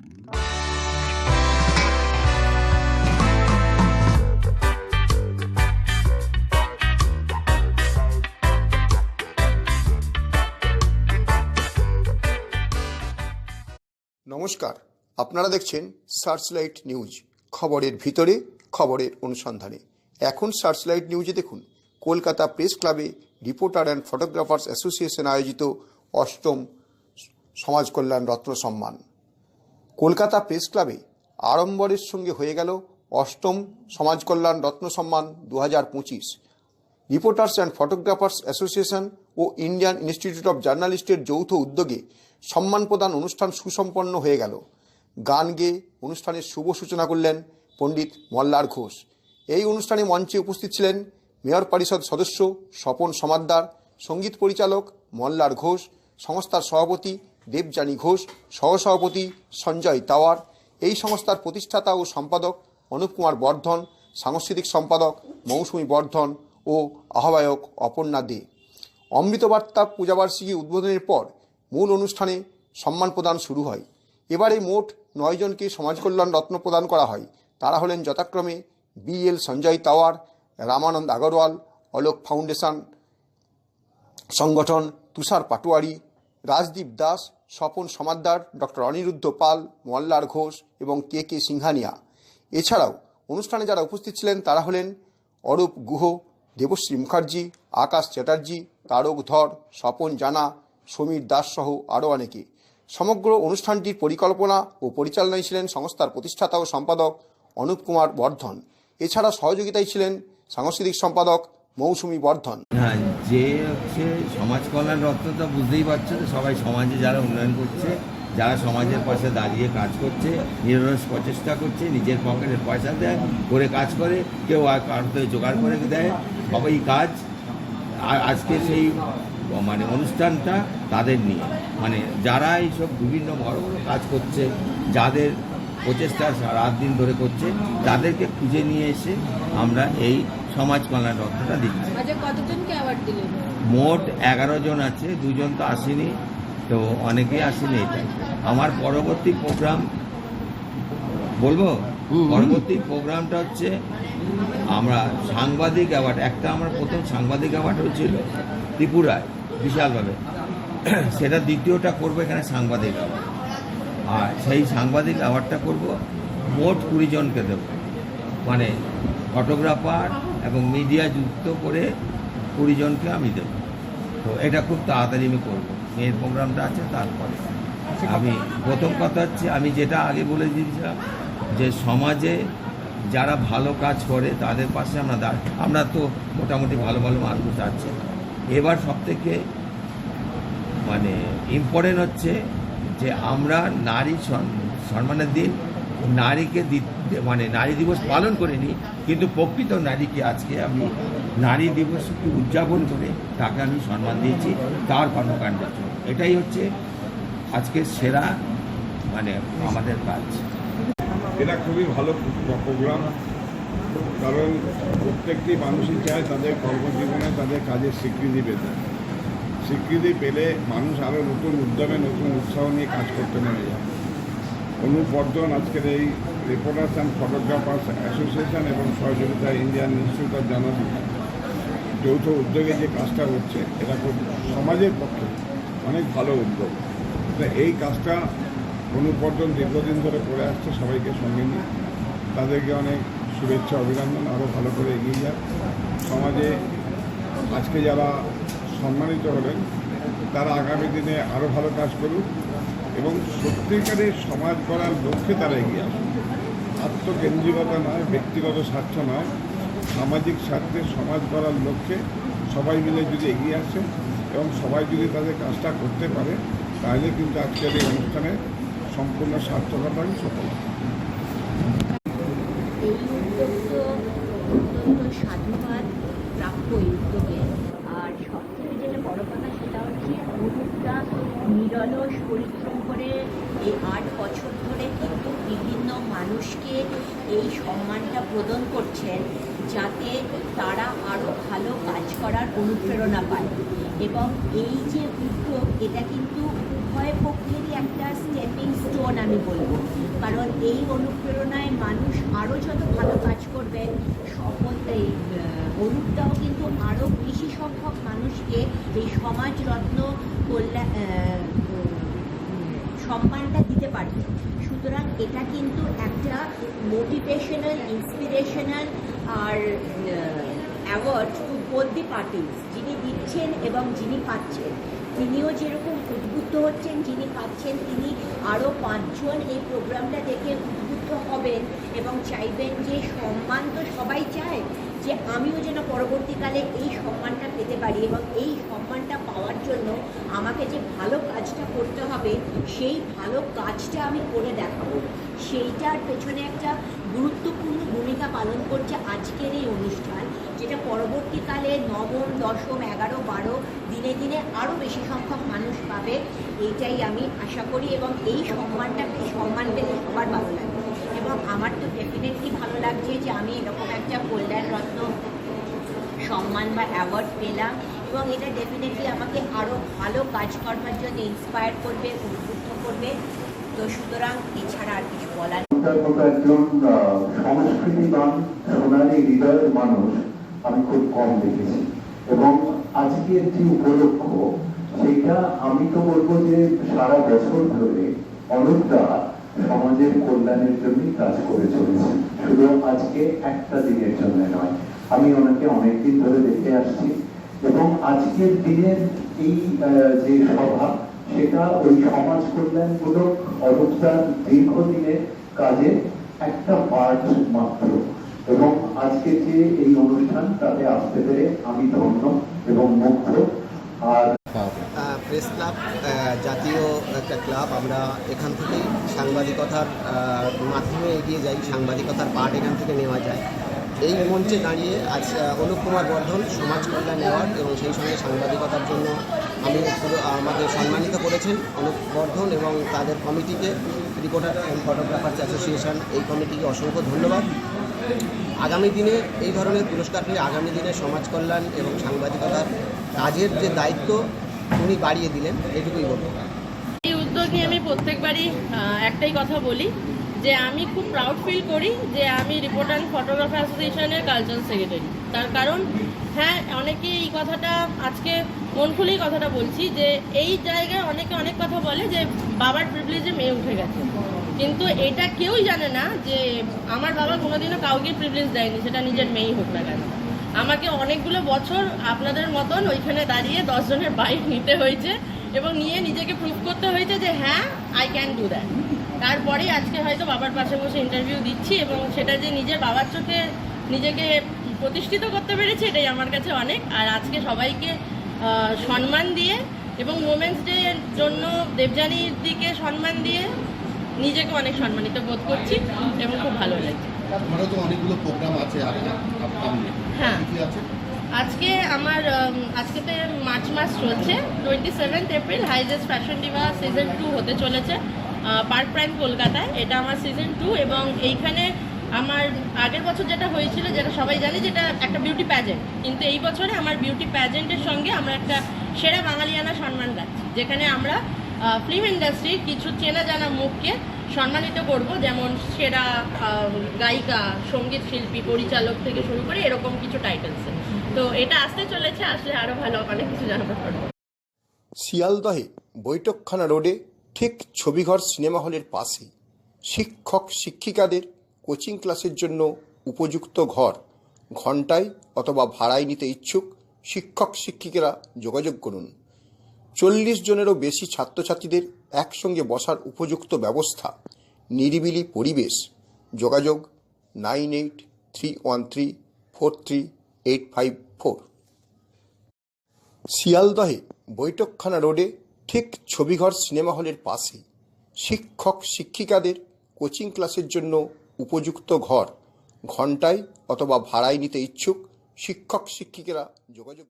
নমস্কার, আপনারা দেখছেন সার্চলাইট নিউজ খবরের ভিতরে, খবরের অনুসন্ধানে। এখন সার্চলাইট নিউজে দেখুন, কলকাতা প্রেস ক্লাবে রিপোর্টার অ্যান্ড ফটোগ্রাফার্স অ্যাসোসিয়েশন আয়োজিত অষ্টম সমাজ কল্যাণ রত্ন সম্মান। কলকাতা প্রেস ক্লাবে আড়ম্বরের সঙ্গে হয়ে গেল অষ্টম সমাজ কল্যাণ রত্ন সম্মান দু হাজার পঁচিশ। রিপোর্টার্স অ্যান্ড ফটোগ্রাফার্স অ্যাসোসিয়েশন ও ইন্ডিয়ান ইনস্টিটিউট অফ জার্নালিস্টের যৌথ উদ্যোগে সম্মান প্রদান অনুষ্ঠান সুসম্পন্ন হয়ে গেল। গান গেয়ে অনুষ্ঠানের শুভ সূচনা করলেন পণ্ডিত মল্লার ঘোষ। এই অনুষ্ঠানে মঞ্চে উপস্থিত ছিলেন মেয়র পরিষদ সদস্য স্বপন সমাদ্দার, সংগীত পরিচালক মল্লার ঘোষ, সংস্থার সভাপতি দেবযানী ঘোষ, সহসভাপতি সঞ্জয় তাওয়ার, এই সংস্থার প্রতিষ্ঠাতা ও সম্পাদক অনুপ কুমার বর্ধন, সাংস্কৃতিক সম্পাদক মৌসুমী বর্ধন ও আহ্বায়ক অপর্ণা দে। অমৃতবার্তা পূজাবার্ষিকী উদ্বোধনের পর মূল অনুষ্ঠানে সম্মান প্রদান শুরু হয়। এবারে মোট নয়জনকে সমাজ কল্যাণ রত্ন প্রদান করা হয়। তারা হলেন যথাক্রমে বি এল সঞ্জয় তাওয়ার, রামানন্দ আগরওয়াল, অলোক ফাউন্ডেশন, সংগঠন তুষার পাটোয়ারি, রাজদীপ দাস স্বপন সমাদ্দার, ডক্টর অনিরুদ্ধ পাল মল্লার ঘোষ এবং কে কে সিংহানিয়া। এছাড়াও অনুষ্ঠানে যারা উপস্থিত ছিলেন তারা হলেন অরূপ গুহ, দেবশ্রী মুখার্জি, আকাশ চ্যাটার্জি, তারক ধর, স্বপন জানা, সমীর দাস সহ আরও অনেকে। সমগ্র অনুষ্ঠানটির পরিকল্পনা ও পরিচালনায় ছিলেন সংস্থার প্রতিষ্ঠাতা ও সম্পাদক অনুপ কুমার বর্ধন। এছাড়া সহযোগিতায় ছিলেন সাংস্কৃতিক সম্পাদক মৌসুমী বর্ধন। হ্যাঁ যে হচ্ছে সমাজ কল্যাণ রত্ন তো বুঝতেই পারছ সবাই সমাজে যারা উন্নয়ন করছে, যারা সমাজের পাশে দাঁড়িয়ে কাজ করছে, নিরলস প্রচেষ্টা করছে, নিজের পকেটের পয়সা দেয়, করে কাজ করে, কেউ আর কারও থেকে জোগাড় করে দেয়। সবাই কাজ আর আজকে সেই মানে অনুষ্ঠানটা তাদের নিয়ে। মানে যারা এইসব বিভিন্ন বড় বড় কাজ করছে, যাদের প্রচেষ্টা রাত দিন ধরে করছে, তাদেরকে খুঁজে নিয়ে এসে আমরা এই সমাজ কল্যাণ রত্নটা দিচ্ছি মোট এগারো জন আছে দুজন তো আসেনি তো অনেকেই আসেনি এটা। আমার পরবর্তী প্রোগ্রাম বলব? পরবর্তী প্রোগ্রামটা হচ্ছে আমরা সাংবাদিক অ্যাওয়ার্ড একটা আমার প্রথম সাংবাদিক অ্যাওয়ার্ড হয়েছিল ত্রিপুরায় বিশালভাবে। সেটা দ্বিতীয়টা করব এখানে সাংবাদিক অ্যাওয়ার্ড আর সেই সাংবাদিক অ্যাওয়ার্ডটা করব মোট কুড়ি জনকে দেবো। মানে ফটোগ্রাফার এবং মিডিয়া যুক্ত করে কুড়িজনকে আমি দেবো। তো এটা খুব তাড়াতাড়ি আমি করব। মেয়ের প্রোগ্রামটা আছে তারপরে। আমি প্রথম কথা হচ্ছে আমি যেটা আগে বলে দিয়েছিলাম যে সমাজে যারা ভালো কাজ করে তাদের পাশে আমরা দাঁড় আমরা তো মোটামুটি ভালো ভালো মানুষ আছে। এবার সব থেকে মানে ইম্পর্টেন্ট হচ্ছে যে আমরা নারী সম্মানের দিন নারীকে দি- মানে নারী দিবস পালন করিনি, কিন্তু প্রকৃত নারীকে আজকে আমি নারী দিবসকে উদযাপন করে তাকে আমি সম্মান দিয়েছি, তার কর্মকাণ্ডের জন্য এটাই হচ্ছে আজকের সেরা মানে আমাদের কাজ। এটা খুবই ভালো প্রোগ্রাম, কারণ প্রত্যেকটি মানুষই চায় তাদের কর্মজীবনে তাদের কাজের স্বীকৃতি পেতে। স্বীকৃতি পেলে মানুষ আরও নতুন উদ্যমে, নতুন উৎসাহ নিয়ে কাজ করতে যায়। অনুবর্ধন আজকের এই রিপোর্টার্স অ্যান্ড ফটোগ্রাফার্স অ্যাসোসিয়েশন এবং সহযোগিতা ইন্ডিয়ান ইনস্টিটিউট অফ জার্নালিজম যৌথ উদ্যোগে যে কাজটা হচ্ছে, এটা খুব সমাজের পক্ষে অনেক ভালো উদ্যোগ। তো এই কাজটা অনুবর্ধন দীর্ঘদিন ধরে করে আসছে সবাইকে সঙ্গে নিয়ে। তাদেরকে অনেক শুভেচ্ছা, অভিনন্দন, আরও ভালো করে এগিয়ে যাক। সমাজে আজকে যারা সম্মানিত হলেন, তারা আগামী দিনে আরও ভালো কাজ করুক এবং সত্যিকারের সমাজ করার লক্ষ্যে তারা এগিয়ে আসুন আত্মকেন্দ্রিকতা নয়, ব্যক্তিগত স্বার্থ নয়, সামাজিক স্বার্থে সমাজ গড়ার লক্ষ্যে সবাই মিলে যদি এগিয়ে আসে এবং সবাই যদি তাদের কাজটা করতে পারে, তাহলে কিন্তু আজকের এই অনুষ্ঠানে সম্পূর্ণ সার্থকতা সফল যেটা কথা সেটা হচ্ছে নিরলস পরিশ্রম করে এই আট বছর ধরে বিভিন্ন মানুষকে এই সম্মানটা প্রদান করছেন যাতে তারা আরও ভালো কাজ করার অনুপ্রেরণা পায়। এবং এই যে উদ্যোগ এটা কিন্তু উভয় পক্ষেরই একটা স্টেপিং স্টোন আমি বলব। কারণ এই অনুপ্রেরণায় মানুষ আরও যত ভালো কাজ করবে শপথ এই আহ, কিন্তু আরও বেশি সংখ্যক মানুষকে এই সমাজরত্ন কল্যাণ সম্মানটা দিতে পারবে। সুতরাং এটা কিন্তু একটা motivational inspirational R award to both the parties যিনি দিচ্ছেন এবং যিনি পাচ্ছেন। তিনিও যেরকম উদ্বুদ্ধ হচ্ছেন, যিনি পাচ্ছেন, তিনি আরও পাঁচজন এই প্রোগ্রামটা দেখে উদ্বুদ্ধ হবেন এবং চাইবেন যে সম্মান তো সবাই চায় যে আমিও যেন পরবর্তীকালে এই সম্মানটা পেতে পারি এবং এই সম্মানটা পাওয়ার জন্য আমাকে যে ভালো কাজটা করতে হবে, সেই ভালো কাজটা আমি করে দেখাবো। সেইটার পেছনে একটা গুরুত্বপূর্ণ ভূমিকা পালন করছে আজকের এই অনুষ্ঠান, যেটা পরবর্তীকালে নবম, দশম, এগারো, বারো দিনে দিনে আরও বেশি সংখ্যক মানুষ পাবে, এইটাই আমি আশা করি এবং এই সম্মানটা সম্মান পেলে সবার ভালো লাগবে। এবং আমার তো ডেফিনেটলি ভালো লাগছে যে আমি এরকম একটা কল্যাণ সম্মান বা অ্যাওয়ার্ড পেলাম এবং এটা ডেফিনেটলি আমাকে আরও ভালো কাজ করবার জন্য ইন্সপায়ার করবে, উদ্বুদ্ধ করবে। তো সুতরাং এছাড়া আর কিছু বলার একজন সংস্কৃতিবান হৃদয়ের মানুষ আমি খুব কম দেখেছি। এবং আজকের যে উপলক্ষ সেটা আমি তো বলব যে সারা বছর ধরে অনুপদা সমাজের কল্যাণের জন্যই কাজ করে চলেছে। শুধু আজকে একটা দিনের জন্য নয় আমি ওনাকে অনেকদিন ধরে দেখে আসছি। এবং আজকের দিনের এই যে সভা, সেটা ওই সমাজ কল্যাণমূলক অবস্থার দীর্ঘদিনের কাজে একটা পার্ট মাত্র। এবং আজকে যে এই অনুষ্ঠান, তাতে আসতে পেরে আমি ধন্য এবং মুগ্ধ। আর প্রেস ক্লাব জাতীয় একটা ক্লাব, আমরা এখান থেকেই সাংবাদিকতার মাধ্যমে এগিয়ে যাই, সাংবাদিকতার পার্ট এখান থেকে নেওয়া যায়। এই মঞ্চে দাঁড়িয়ে আজ অনুপ কুমার বর্ধন সমাজ কল্যাণ অ্যাওয়ার্ড এবং সেই সঙ্গে সাংবাদিকতার জন্য আমি আমাকে সম্মানিত করেছেন অনুপ বর্ধন এবং তাদের কমিটিকে, রিপোর্টার অ্যান্ড ফটোগ্রাফার্স অ্যাসোসিয়েশন, এই কমিটিকে অসংখ্য ধন্যবাদ। আগামী দিনে এই ধরনের পুরস্কার পেলে আগামী দিনে সমাজ কল্যাণ এবং সাংবাদিকতার কাজের যে দায়িত্ব উনি বাড়িয়ে দিলেন, এটুকুই বলব। এই উদ্যোগ নিয়ে আমি প্রত্যেকবারই একটাই কথা বলি যে আমি খুব প্রাউড ফিল করি যে আমি রিপোর্টার অ্যান্ড ফটোগ্রাফার অ্যাসোসিয়েশনের কালচারাল সেক্রেটারি তার কারণ হ্যাঁ অনেকে এই কথাটা আজকে মন খুলেই কথাটা বলছি যে এই জায়গায় অনেকে অনেক কথা বলে যে বাবার প্রিভিলেজে মেয়ে উঠে গেছে। কিন্তু এটা কেউই জানে না যে আমার বাবা কোনোদিনও কাউকে প্রিভিলেজ দেয়নি, সেটা নিজের মেয়েই হোক না কেন। আমাকে অনেকগুলো বছর আপনাদের মতন ওইখানে দাঁড়িয়ে দশজনের বাইক নিতে হয়েছে এবং নিয়ে নিজেকে প্রুভ করতে হয়েছে যে হ্যাঁ আই ক্যান ডু দ্যাট তারপরে আজকে হয়তো বাবার পাশে বসে ইন্টারভিউ দিচ্ছি এবং সেটা যে নিজের বাবার চোখে নিজেকে প্রতিষ্ঠিত করতে পেরেছি এটাই আমার কাছে অনেক। আর আজকে সবাইকে সম্মান দিয়ে এবং ওমেন্স ডে জন্য দেবযানীর দিকে সম্মান দিয়ে নিজেকে অনেক সম্মানিত বোধ করছি এবং খুব ভালো লাগছে। তো অনেকগুলো প্রোগ্রাম আছে হ্যাঁ। কি কি আছে? আজকে আমার আজকেতে মার্চ মাস চলছে twenty seventh April highest fashion diva season two হতে চলেছে। পার্ক প্রাইম কলকাতায়। এটা আমার সিজন টু এবং এইখানে আমার আগের বছর যেটা হয়েছিল, যেটা সবাই জানে যেটা একটা বিউটি প্যাজেন্ট কিন্তু এই বছরে আমার বিউটি প্যাজেন্টের সঙ্গে আমরা একটা সেরা বাঙালিয়ানা সম্মান পাচ্ছি যেখানে আমরা ফিল্ম ইন্ডাস্ট্রির কিছু চেনা জানা মুখকে সম্মানিত করব, যেমন সেরা গায়িকা, সংগীত শিল্পী, পরিচালক থেকে শুরু করে এরকম কিছু টাইটেলসে তো এটা আসতে চলেছে, আসলে আরও ভালো অনেক কিছু জানাতে পারব। শিয়ালদহে বৈঠকখানা রোডে ঠিক ছবিঘর সিনেমা হলের পাশে শিক্ষক শিক্ষিকাদের কোচিং ক্লাসের জন্য উপযুক্ত ঘর ঘন্টায় অথবা ভাড়ায় নিতে ইচ্ছুক শিক্ষক শিক্ষিকারা যোগাযোগ করুন। চল্লিশ জনেরও বেশি ছাত্রছাত্রীদের একসঙ্গে বসার উপযুক্ত ব্যবস্থা, নিরিবিলি পরিবেশ। যোগাযোগ nine eight three one three four three eight five four. শিয়ালদহে Baithakkhana road ঠিক ছবিঘর সিনেমা হলের পাশে শিক্ষক শিক্ষিকাদের কোচিং ক্লাসের জন্য উপযুক্ত ঘর ঘন্টায় অথবা ভাড়ায় নিতে ইচ্ছুক শিক্ষক শিক্ষিকারা যোগাযোগ